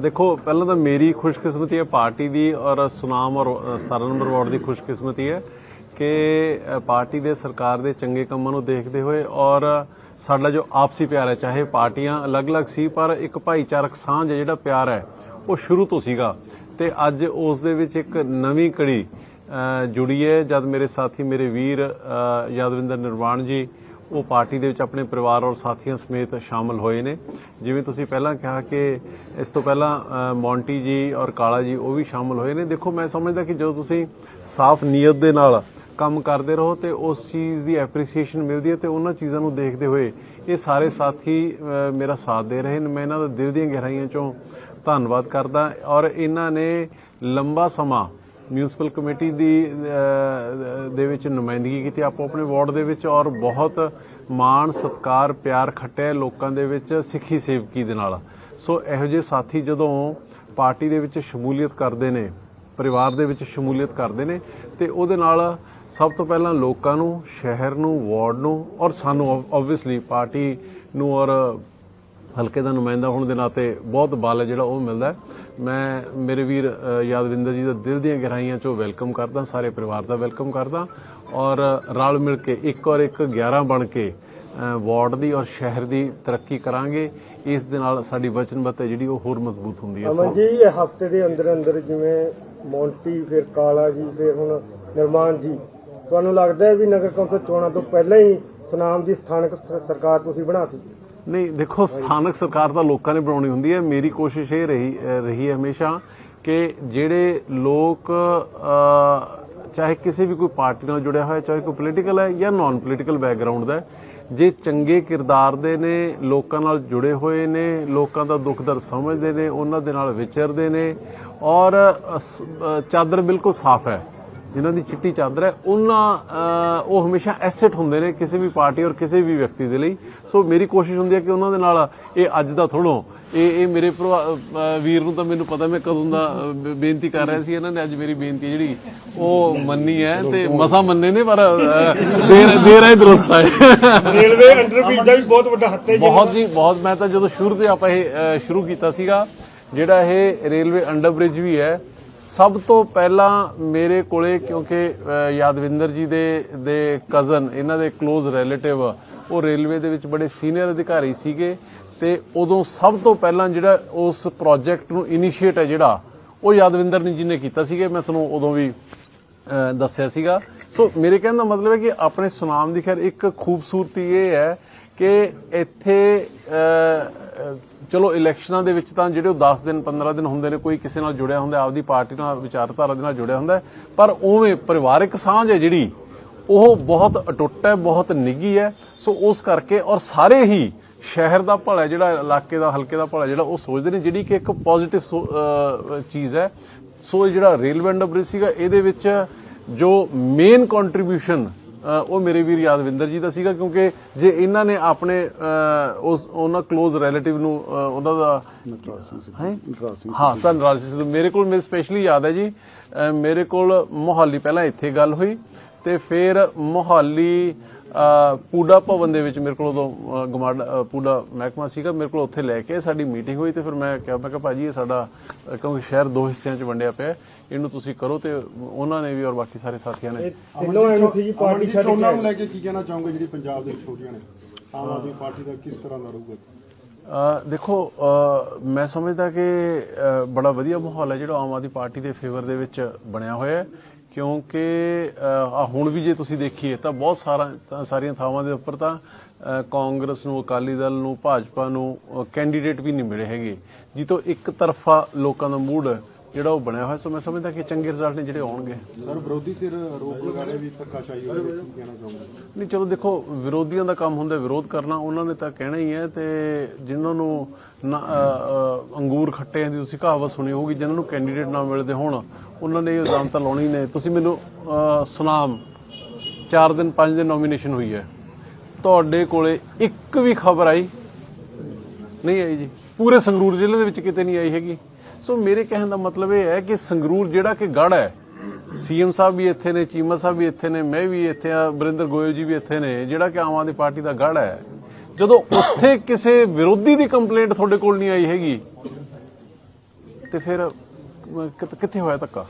ਦੇਖੋ ਪਹਿਲਾਂ ਤਾਂ ਮੇਰੀ ਖੁਸ਼ਕਿਸਮਤੀ ਹੈ ਪਾਰਟੀ ਦੀ ਔਰ ਸੁਨਾਮ ਔਰ ਅ, ਨੰਬਰ ਵਾਰਡ ਦੀ ਖੁਸ਼ਕਿਸਮਤੀ ਹੈ ਕਿ ਪਾਰਟੀ ਦੇ ਸਰਕਾਰ ਦੇ ਚੰਗੇ ਕੰਮਾਂ ਨੂੰ ਦੇਖਦੇ ਹੋਏ ਔਰ ਸਾਡਾ ਜੋ ਆਪਸੀ ਪਿਆਰ ਹੈ ਚਾਹੇ ਪਾਰਟੀਆਂ ਅਲੱਗ-ਅਲੱਗ ਸੀ ਪਰ ਇੱਕ ਭਾਈਚਾਰਕ ਸਾਂਝ ਜਿਹੜਾ ਪਿਆਰ ਹੈ ਉਹ ਸ਼ੁਰੂ ਤੋਂ ਸੀਗਾ। ਤੇ ਅੱਜ ਉਸ ਦੇ ਵਿੱਚ ਇੱਕ ਨਵੀਂ ਕੜੀ ਜੁੜੀ ਹੈ। ਜਦ ਮੇਰੇ ਸਾਥੀ ਮੇਰੇ ਵੀਰ ਯਾਦਵਿੰਦਰ ਨਿਰਵਾਣ ਜੀ ਉਹ ਪਾਰਟੀ ਦੇ ਵਿੱਚ ਆਪਣੇ ਪਰਿਵਾਰ ਔਰ ਸਾਥੀਆਂ ਸਮੇਤ ਸ਼ਾਮਲ ਹੋਏ ਨੇ। ਜਿਵੇਂ ਤੁਸੀਂ ਪਹਿਲਾਂ ਕਿਹਾ ਕਿ ਇਸ ਤੋਂ ਪਹਿਲਾਂ ਅ, ਮੌਂਟੀ ਜੀ ਔਰ ਕਾਲਾ ਜੀ ਉਹ ਵੀ ਸ਼ਾਮਲ ਹੋਏ ਨੇ। ਦੇਖੋ ਮੈਂ ਸਮਝਦਾ ਕਿ ਜਦੋਂ ਤੁਸੀਂ ਸਾਫ਼ ਨੀਅਤ ਦੇ ਨਾਲ ਕੰਮ ਕਰਦੇ ਰਹੋ ਤੇ ਉਸ ਚੀਜ਼ ਦੀ ਐਪਰੀਸੀਏਸ਼ਨ ਮਿਲਦੀ ਹੈ ਤੇ ਉਹਨਾਂ ਚੀਜ਼ਾਂ ਨੂੰ ਦੇਖਦੇ ਹੋਏ ਇਹ ਸਾਰੇ ਸਾਥੀ ਮੇਰਾ ਸਾਥ ਦੇ ਰਹੇ ਨੇ। ਮੈਂ ਇਹਨਾਂ ਦਾ ਦਿਲ ਦੀਆਂ ਗਹਿਰਾਈਆਂ ਚੋਂ ਧੰਨਵਾਦ ਕਰਦਾ ਔਰ ਇਹਨਾਂ ਨੇ ਲੰਬਾ ਸਮਾਂ ਮਿਊਨਿਸਪਲ ਕਮੇਟੀ ਦੀ ਦੇ ਵਿੱਚ ਨੁਮਾਇੰਦਗੀ ਕੀਤੀ। ਆਪੋ ਆਪਣੇ ਵਾਰਡ ਦੇ ਵਿੱਚ ਔਰ ਬਹੁਤ ਮਾਣ, ਸਤਕਾਰ, ਪਿਆਰ ਖੱਟਿਆ ਲੋਕਾਂ ਦੇ ਵਿੱਚ ਸਿੱਖੀ ਸੇਵਕੀ ਦੇ ਨਾਲ। ਸੋ ਇਹੋ ਜਿਹੇ ਸਾਥੀ ਜਦੋਂ ਪਾਰਟੀ ਦੇ ਵਿੱਚ ਸ਼ਮੂਲੀਅਤ ਕਰਦੇ ਨੇ, ਪਰਿਵਾਰ ਦੇ ਵਿੱਚ ਸ਼ਮੂਲੀਅਤ ਕਰਦੇ ਨੇ, ਤੇ ਉਹਦੇ ਨਾਲ ਸਭ ਤੋਂ ਪਹਿਲਾਂ ਲੋਕਾਂ ਨੂੰ, ਸ਼ਹਿਰ ਨੂੰ, ਵਾਰਡ ਨੂੰ ਔਰ ਸਾਨੂੰ ਆਬਵੀਅਸਲੀ ਪਾਰਟੀ ਨੂੰ ਔਰ ਹਲਕੇ ਦਾ ਨੁਮਾਇੰਦਾ ਹੋਣ ਦੇ ਨਾਤੇ ਬਹੁਤ ਬਲ ਹੈ ਜਿਹੜਾ ਉਹ ਮਿਲਦਾ ਮੈਂ ਮੇਰੇ ਵੀਰ ਯਾਦਵਿੰਦਰ ਜੀ ਦਾ ਦਿਲ ਦੀਆਂ ਗਹਿਰਾਈਆਂ ਚੋਂ ਵੈਲਕਮ ਕਰਦਾ ਸਾਰੇ ਪਰਿਵਾਰ ਦਾ ਵੈਲਕਮ ਕਰਦਾ ਔਰ ਰਲ ਮਿਲ ਕੇ ਇੱਕ ਔਰ ਇੱਕ 11 ਬਣ ਕੇ ਵਾਰਡ ਦੀ ਔਰ ਸ਼ਹਿਰ ਦੀ ਤਰੱਕੀ ਕਰਾਂਗੇ। ਇਸ ਦੇ ਨਾਲ ਸਾਡੀ ਵਚਨਬੱਧ ਹੈ ਜਿਹੜੀ ਉਹ ਹੋਰ ਮਜ਼ਬੂਤ ਹੁੰਦੀ ਹੈ। ਅਮਨ ਜੀ ਇਹ ਹਫ਼ਤੇ ਦੇ ਅੰਦਰ ਅੰਦਰ ਜਿਵੇਂ ਮੌਂਟੀ ਫਿਰ ਕਾਲਾ ਜੀ ਫਿਰ ਹੁਣ ਨਿਰਮਾਨ ਜੀ ਤੁਹਾਨੂੰ ਲੱਗਦਾ ਹੈ ਵੀ ਨਗਰ ਕੌਂਸਲ ਚੋਣਾਂ ਤੋਂ ਪਹਿਲਾਂ ਹੀ ਸੁਨਾਮ ਦੀ ਸਥਾਨਕ ਸਰਕਾਰ ਤੁਸੀਂ ਬਣਾਤੀ? ਨਹੀਂ ਦੇਖੋ ਸਥਾਨਕ ਸਰਕਾਰ ਤਾਂ ਲੋਕਾਂ ਨੇ ਬਣਾਉਣੀ ਹੁੰਦੀ ਹੈ। ਮੇਰੀ ਕੋਸ਼ਿਸ਼ ਇਹ ਰਹੀ ਰਹੀ ਹੈ ਹਮੇਸ਼ਾ ਕਿ ਜਿਹੜੇ ਲੋਕ ਚਾਹੇ ਕਿਸੇ ਵੀ ਕੋਈ ਪਾਰਟੀ ਨਾਲ ਜੁੜਿਆ ਹੋਇਆ ਚਾਹੇ ਕੋਈ ਪੋਲੀਟੀਕਲ ਹੈ ਜਾਂ ਨਾਨ ਪੋਲੀਟੀਕਲ ਬੈਕਗ੍ਰਾਉਂਡ ਦਾ ਜੇ ਚੰਗੇ ਕਿਰਦਾਰ ਦੇ ਨੇ ਲੋਕਾਂ ਨਾਲ ਜੁੜੇ ਹੋਏ ਨੇ ਲੋਕਾਂ ਦਾ ਦੁੱਖ ਦਰਦ ਸਮਝਦੇ ਨੇ ਉਹਨਾਂ ਦੇ ਨਾਲ ਵਿਚਰਦੇ ਨੇ ਔਰ ਚਾਦਰ ਬਿਲਕੁਲ ਸਾਫ਼ ਹੈ। ਜਿਨ੍ਹਾਂ ਦੀ ਚਿੱਟੀ ਚਾਦਰ ਹੈ ਉਹਨਾਂ ਉਹ ਹਮੇਸ਼ਾ ਐਸੈਟ ਹੁੰਦੇ ਨੇ ਕਿਸੇ ਵੀ ਪਾਰਟੀ ਔਰ ਕਿਸੇ ਵੀ ਵਿਅਕਤੀ ਦੇ ਲਈ। ਸੋ ਮੇਰੀ ਕੋਸ਼ਿਸ਼ ਹੁੰਦੀ ਹੈ ਕਿ ਉਹਨਾਂ ਦੇ ਨਾਲ ਇਹ ਅੱਜ ਦਾ ਥੋੜੋ ਇਹ ਇਹ ਮੇਰੇ ਵੀਰ ਨੂੰ ਤਾਂ ਮੈਨੂੰ ਪਤਾ ਮੈਂ ਕਦੋਂ ਦਾ ਬੇਨਤੀ ਕਰ ਰਿਹਾ ਸੀ ਇਹਨਾਂ ਨੇ ਅੱਜ ਮੇਰੀ ਬੇਨਤੀ ਜਿਹੜੀ ਉਹ ਮੰਨੀ ਹੈ ਤੇ ਮਸਾ ਮੰਨੇ ਨੇ ਪਰ ਦੇਰ ਦੇਰ ਹੈ ਦਰਸਤ ਹੈ। ਰੇਲਵੇ ਅੰਡਰਬ੍ਰਿਜ ਦਾ ਵੀ ਬਹੁਤ ਵੱਡਾ ਹੱਥ ਹੈ ਜੀ ਬਹੁਤ ਜੀ ਬਹੁਤ। ਮੈਂ ਤਾਂ ਜਦੋਂ ਸ਼ੁਰੂ ਤੇ ਆਪਾਂ ਇਹ ਸ਼ੁਰੂ ਕੀਤਾ ਸੀਗਾ ਜਿਹੜਾ ਇਹ ਰੇਲਵੇ ਅੰਡਰਬ੍ਰਿਜ ਵੀ ਹੈ ਸਭ ਤੋਂ ਪਹਿਲਾਂ ਮੇਰੇ ਕੋਲੇ, ਕਿਉਂਕਿ ਯਾਦਵਿੰਦਰ ਜੀ ਦੇ ਦੇ ਕਜ਼ਨ ਇਹਨਾਂ ਦੇ ক্লোਜ਼ ਰਿਲੇਟਿਵ ਉਹ ਰੇਲਵੇ ਦੇ ਵਿੱਚ ਬੜੇ ਸੀਨੀਅਰ ਅਧਿਕਾਰੀ ਸੀਗੇ ਤੇ ਉਦੋਂ ਸਭ ਤੋਂ ਪਹਿਲਾਂ ਜਿਹੜਾ ਉਸ ਪ੍ਰੋਜੈਕਟ ਨੂੰ ਇਨੀਸ਼ੀਏਟ ਹੈ ਜਿਹੜਾ, ਉਹ ਯਾਦਵਿੰਦਰ ਜੀ ਨੇ ਕੀਤਾ ਸੀਗਾ, ਮੈਂ ਤੁਹਾਨੂੰ ਉਦੋਂ ਵੀ ਦੱਸਿਆ ਸੀਗਾ। ਸੋ ਮੇਰੇ ਕਹਿਣ ਦਾ ਮਤਲਬ ਹੈ ਕਿ ਆਪਣੇ ਸੁਨਾਮ ਦੀ ਖੈਰ ਇੱਕ ਖੂਬਸੂਰਤੀ ਇਹ ਹੈ ਕਿ ਇੱਥੇ ਚਲੋ ਇਲੈਕਸ਼ਨਾਂ ਦੇ ਵਿੱਚ ਤਾਂ ਜਿਹੜੇ ਉਹ 10 ਦਿਨ 15 ਦਿਨ ਹੁੰਦੇ ਨੇ, ਕੋਈ ਕਿਸੇ ਨਾਲ ਜੁੜਿਆ ਹੁੰਦਾ, ਆਪਦੀ ਪਾਰਟੀ ਨਾਲ, ਵਿਚਾਰਧਾਰਾ ਦੇ ਨਾਲ ਜੁੜਿਆ ਹੁੰਦਾ ਪਰ ਉਵੇਂ ਪਰਿਵਾਰਕ ਸਾਂਝ ਹੈ ਜਿਹੜੀ, ਉਹ ਬਹੁਤ ਅਟੁੱਟ ਹੈ, ਬਹੁਤ ਨਿੱਗੀ ਹੈ। ਸੋ ਉਸ ਕਰਕੇ ਔਰ ਸਾਰੇ ਹੀ ਸ਼ਹਿਰ ਦਾ ਭਲਾ ਜਿਹੜਾ ਇਲਾਕੇ ਦਾ, ਹਲਕੇ ਦਾ ਭਲਾ ਜਿਹੜਾ ਉਹ ਸੋਚਦੇ ਨੇ, ਜਿਹੜੀ ਕਿ ਇੱਕ ਪੋਜ਼ਿਟਿਵ ਚੀਜ਼ ਹੈ। ਸੋ ਇਹ ਜਿਹੜਾ ਰੇਲਵੇ ਅੰਡਰਬ੍ਰਿਜ ਸੀਗਾ, ਇਹਦੇ ਵਿੱਚ ਜੋ ਮੇਨ ਕੰਟਰੀਬਿਊਸ਼ਨ ਉਹ ਮੇਰੇ ਵੀਰ ਯਾਦਵਿੰਦਰ ਜੀ ਦਾ ਸੀਗਾ ਕਿਉਂਕਿ ਜੇ ਇਹਨਾਂ ਨੇ ਆਪਣੇ ਉਸ ਉਹਨਾਂ ক্লোਜ਼ ਰਿਲੇਟਿਵ ਨੂੰ ਉਹਨਾਂ ਦਾ ਹੈ? ਹਾਂ ਸਨਰਾਜ ਸਿੰਘ। ਮੇਰੇ ਕੋਲ ਮੇਰੇ ਸਪੈਸ਼ਲੀ ਯਾਦ ਹੈ ਜੀ ਮੇਰੇ ਕੋਲ ਮੋਹਾਲੀ ਪਹਿਲਾਂ ਇੱਥੇ ਗੱਲ ਹੋਈ ਤੇ ਫਿਰ ਮੋਹਾਲੀ ਪੂਡਾ ਭਵਨ ਦੇ ਵਿੱਚ ਮੇਰੇ ਕੋਲ ਉਦੋਂ ਗਮਾਡ ਪੂਡਾ ਮਹਿਕਮਾ ਸੀਗਾ ਮੇਰੇ ਕੋਲ ਉੱਥੇ ਲੈ ਕੇ ਸਾਡੀ ਮੀਟਿੰਗ ਹੋਈ ਤੇ ਫਿਰ ਮੈਂ ਕਿਹਾ ਮੈਂ ਕਿਹਾ ਭਾਜੀ ਇਹ ਸਾਡਾ ਕਿਉਂਕਿ ਸ਼ਹਿਰ ਦੋ ਹਿੱਸਿਆਂ 'ਚ ਵੰਡਿਆ ਪਿਆ ਇਹਨੂੰ ਤੁਸੀਂ ਕਰੋ ਤੇ ਉਹਨਾਂ ਨੇ ਵੀ ਔਰ ਬਾਕੀ ਸਾਰੇ ਸਾਥੀਆਂ ਨੇ। ਤਿੰਨੋਂ ਐਮਸੀ ਜੀ ਪਾਰਟੀ ਛੱਡ ਕੇ ਚੋਣਾਂ ਨੂੰ। ਲੈ ਕੇ ਕੀ ਕਹਿਣਾ ਚਾਹੋਗੇ ਜਿਹੜੀ ਪੰਜਾਬ ਦੇ ਰਹੀਆਂ ਨੇ? ਆਮ ਆਦਮੀ ਪਾਰਟੀ ਦਾ ਕਿਸ ਤਰ੍ਹਾਂ ਦਾ ਰਹੂਗਾ? ਅ, ਦੇਖੋ ਮੈਂ ਸਮਝਦਾ ਕਿ ਬੜਾ ਵਧੀਆ ਮਾਹੌਲ ਹੈ ਜਿਹੜਾ ਆਮ ਆਦਮੀ ਪਾਰਟੀ ਦੇ ਫੇਵਰ ਦੇ ਵਿੱਚ ਬਣਿਆ ਹੋਇਆ ਹੈ। ਕਿਉਂਕਿ ਹੁਣ ਵੀ ਜੇ ਤੁਸੀਂ ਦੇਖੀਏ ਤਾਂ ਬਹੁਤ ਸਾਰਾ ਸਾਰੀਆਂ ਥਾਵਾਂ ਦੇ ਉੱਪਰ ਤਾਂ ਕਾਂਗਰਸ ਨੂੰ, ਅਕਾਲੀ ਦਲ ਨੂੰ, ਭਾਜਪਾ ਨੂੰ ਕੈਂਡੀਡੇਟ ਵੀ ਨਹੀਂ ਮਿਲੇ ਹੈਗੇ। ਜਿੱਤੋਂ ਇੱਕ ਤਰਫਾ ਲੋਕਾਂ ਦਾ ਮੂਡ ਜਿਹੜਾ ਉਹ ਬਣਿਆ ਹੋਇਆ ਸੋ ਮੈਂ ਸਮਝਦਾ ਕਿ ਚੰਗੇ ਰਿਜ਼ਲਟ ਨੇ ਜਿਹੜੇ ਆਉਣਗੇ। ਸਰ ਵਿਰੋਧੀ ਧਿਰ ਆਰੋਪ ਲਗਾ ਰਹੇ ਵੀ ਧੱਕਾਸ਼ਾਹੀ ਹੋ ਰਹੀ ਹੈ ਕੀ ਕਹਿਣਾ ਚਾਹੋਗੇ? ਨਹੀਂ ਚਲੋ ਦੇਖੋ ਵਿਰੋਧੀਆਂ ਦਾ ਕੰਮ ਹੁੰਦਾ ਵਿਰੋਧ ਕਰਨਾ ਉਹਨਾਂ ਨੇ ਤਾਂ ਕਹਿਣਾ ਹੀ ਹੈ ਤੇ ਜਿਨ੍ਹਾਂ ਨੂੰ ਅੰਗੂਰ ਖੱਟੇ ਦੀ ਤੁਸੀਂ ਕਹਾਵਤ ਸੁਣੀ ਹੋਊਗੀ ਜਿਨ੍ਹਾਂ ਨੂੰ ਕੈਂਡੀਡੇਟ ਨਾ ਮਿਲਦੇ ਹੋਣ ਉਹਨਾਂ ਨੇ ਇਹ ਇਲਜ਼ਾਮ ਤਾਂ ਲਾਉਣੇ ਨੇ। ਤੁਸੀਂ ਮੈਨੂੰ ਸੁਨਾਮ 4 ਦਿਨ 5 ਦਿਨ ਨੋਮੀਨੇਸ਼ਨ ਹੋਈ ਹੈ। ਤੁਹਾਡੇ ਕੋਲੇ ਇੱਕ ਵੀ ਖਬਰ ਆਈ ਨਹੀਂ ਆਈ ਜੀ। ਪੂਰੇ ਸੰਗਰੂਰ ਜ਼ਿਲ੍ਹੇ ਦੇ ਵਿੱਚ ਕਿਤੇ ਨਹੀਂ ਆਈ ਹੈਗੀ। ਸੋ ਮੇਰੇ ਕਹਿਣ ਦਾ ਮਤਲਬ ਇਹ ਹੈ ਕਿ ਸੰਗਰੂਰ ਜਿਹੜਾ ਕਿ ਗੜ ਹੈ, ਸੀਐਮ ਸਾਹਿਬ ਵੀ ਇੱਥੇ ਨੇ, ਚੀਮਾ ਸਾਹਿਬ ਵੀ ਇੱਥੇ ਨੇ, ਮੈਂ ਵੀ ਇੱਥੇ ਆ ਬਰਿੰਦਰ ਗੋਇਲ ਜੀ ਵੀ ਇੱਥੇ ਨੇ, ਜਿਹੜਾ ਕਿ ਆਮ ਆਦਮੀ ਪਾਰਟੀ ਦਾ ਗੜ ਹੈ। ਜਦੋਂ ਉੱਥੇ ਕਿਸੇ ਵਿਰੋਧੀ ਦੀ ਕੰਪਲੇਂਟ ਤੁਹਾਡੇ ਕੋਲ ਨਹੀਂ ਆਈ ਹੈਗੀ, ਤੇ ਫਿਰ ਕਿੱਥੇ ਹੋਇਆ ਧੱਕਾ?